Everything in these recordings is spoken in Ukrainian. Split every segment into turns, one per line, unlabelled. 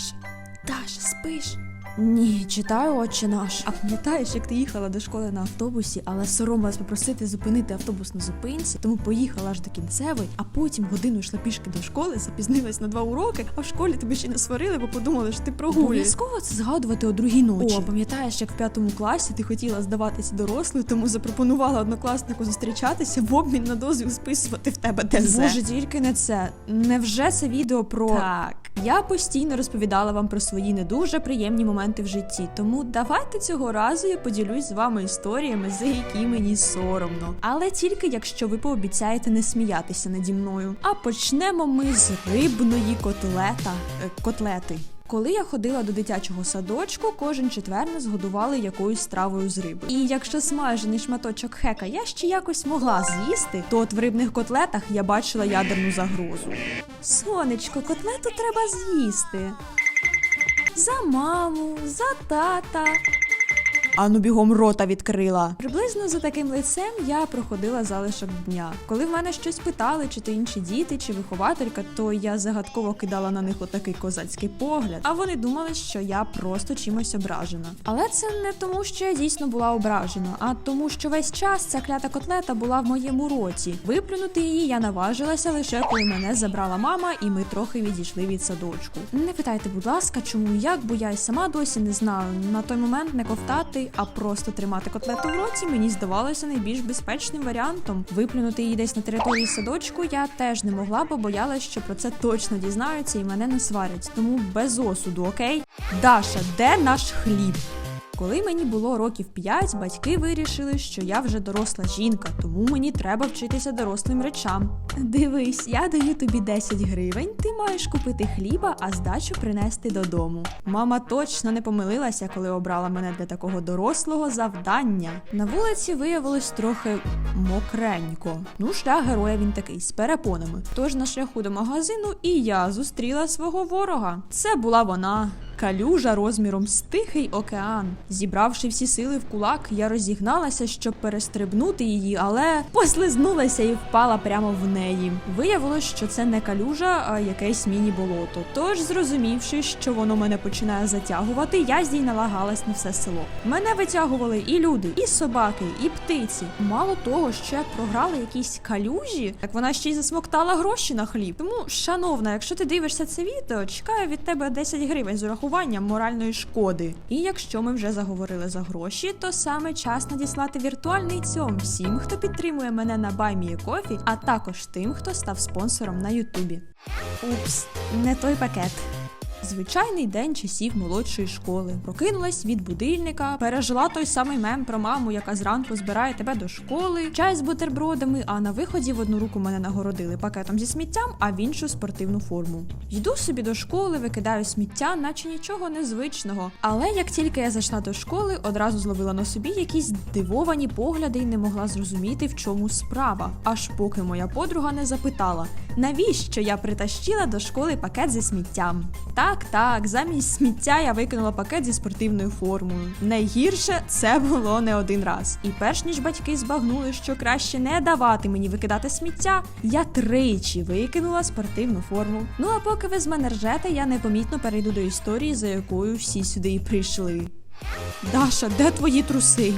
Даша, Даша, спиш? Ні, читаю отче наш. А пам'ятаєш, як ти їхала до школи на автобусі, але соромилась попросити зупинити автобус на зупинці, тому поїхала аж до кінцевої, а потім годину йшла пішки до школи, запізнилась на два уроки, а в школі тебе ще не сварили, бо подумали, що ти прогулюєш. Обов'язково це згадувати о другій ночі. О, пам'ятаєш, як в п'ятому класі ти хотіла здаватися дорослою, тому запропонувала однокласнику зустрічатися в обмін на дозвіл списувати в тебе ДЗ. Боже, тільки не це. Невже це відео про так. Я постійно розповідала вам про свої не дуже приємні моменти в житті, тому давайте цього разу я поділюсь з вами історіями, за які мені соромно. Але тільки якщо ви пообіцяєте не сміятися наді мною. А почнемо ми з рибної котлета е, котлети. Коли я ходила до дитячого садочку, кожен четвер нас годували якоюсь стравою з риби. І якщо смажений шматочок хека я ще якось могла з'їсти, то от в рибних котлетах я бачила ядерну загрозу. Сонечко, котлету треба з'їсти. За маму, за тата. Ану бігом рота відкрила. Приблизно за таким лицем я проходила залишок дня. Коли в мене щось питали, чи то інші діти, чи вихователька, то я загадково кидала на них отакий козацький погляд. А вони думали, що я просто чимось ображена. Але це не тому, що я дійсно була ображена, а тому, що весь час ця клята котлета була в моєму роті. Виплюнути її я наважилася лише коли мене забрала мама, і ми трохи відійшли від садочку. Не питайте, будь ласка, чому як, бо я й сама досі не знаю. На той момент не ковтати, а просто тримати котлету в році, мені здавалося найбільш безпечним варіантом. Виплюнути її десь на території садочку я теж не могла, бо боялась, що про це точно дізнаються і мене не сварять. Тому без осуду, окей? Даша, де наш хліб? Коли мені було років 5, батьки вирішили, що я вже доросла жінка, тому мені треба вчитися дорослим речам. Дивись, я даю тобі 10 гривень, ти маєш купити хліба, а здачу принести додому. Мама точно не помилилася, коли обрала мене для такого дорослого завдання. На вулиці виявилось трохи мокренько. Ну, шлях героя він такий з перепонами. Тож на шляху до магазину і я зустріла свого ворога. Це була вона. Калюжа розміром з тихий океан. Зібравши всі сили в кулак, я розігналася, щоб перестрибнути її, але послизнулася і впала прямо в неї. Виявилось, що це не калюжа, а якесь міні-болото. Тож, зрозумівши, що воно мене починає затягувати, я здійналагалась на все село. Мене витягували і люди, і собаки, і птиці. Мало того, що я програла якісь калюжі, так вона ще й засмоктала гроші на хліб. Тому, шановна, якщо ти дивишся це відео, чекаю від тебе 10 гривень з урахуванням моральної шкоди. І якщо ми вже заговорили за гроші, то саме час надіслати віртуальний цьом всім, хто підтримує мене на BuyMeACoffee, а також тим, хто став спонсором на Ютубі. Упс, не той пакет. Звичайний день часів молодшої школи. Прокинулась від будильника, пережила той самий мем про маму, яка зранку збирає тебе до школи, чай з бутербродами, а на виході в одну руку мене нагородили пакетом зі сміттям, а в іншу спортивну форму. Йду собі до школи, викидаю сміття, наче нічого незвичного. Але як тільки я зайшла до школи, одразу зловила на собі якісь дивовані погляди і не могла зрозуміти, в чому справа. Аж поки моя подруга не запитала, навіщо я притащила до школи пакет зі сміттям. Так, так, замість сміття я викинула пакет зі спортивною формою. Найгірше це було не один раз. І перш ніж батьки збагнули, що краще не давати мені викидати сміття, я тричі викинула спортивну форму. Ну а поки ви з мене ржете, я непомітно перейду до історії, за якою всі сюди і прийшли. Даша, де твої труси?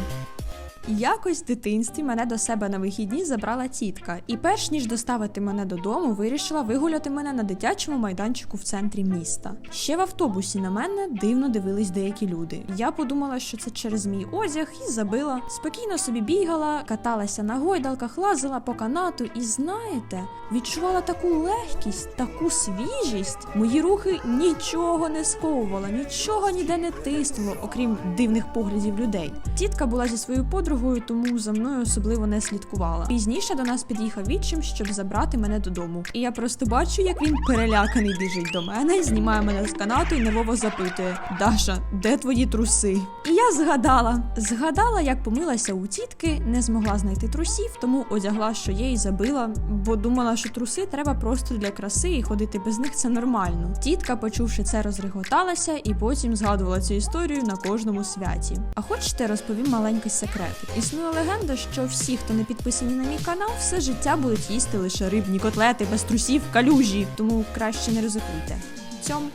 Якось в дитинстві мене до себе на вихідні забрала тітка, і перш ніж доставити мене додому, вирішила вигуляти мене на дитячому майданчику в центрі міста. Ще в автобусі на мене дивно дивились деякі люди. Я подумала, що це через мій одяг, і забила. Спокійно собі бігала, каталася на гойдалках, лазила по канату, і знаєте, відчувала таку легкість, таку свіжість. Мої рухи нічого не сковувала, нічого ніде не тиснуло, окрім дивних поглядів людей. Тітка була зі своєю подругою, тому за мною особливо не слідкувала. Пізніше до нас під'їхав відчим, щоб забрати мене додому. І я просто бачу, як він переляканий біжить до мене, знімає мене з канату і невово запитує: Даша, де твої труси? І я згадала. Згадала, як помилася у тітки, не змогла знайти трусів, тому одягла, що є, і забила, бо думала, що труси треба просто для краси, і ходити без них це нормально. Тітка, почувши це, розреготалася і потім згадувала цю історію на кожному святі. А хочете, розповім маленький секрет. Існує легенда, що всі, хто не підписані на мій канал, все життя будуть їсти лише рибні котлети без трусів, калюжі, тому краще не ризикуйте. Цьом.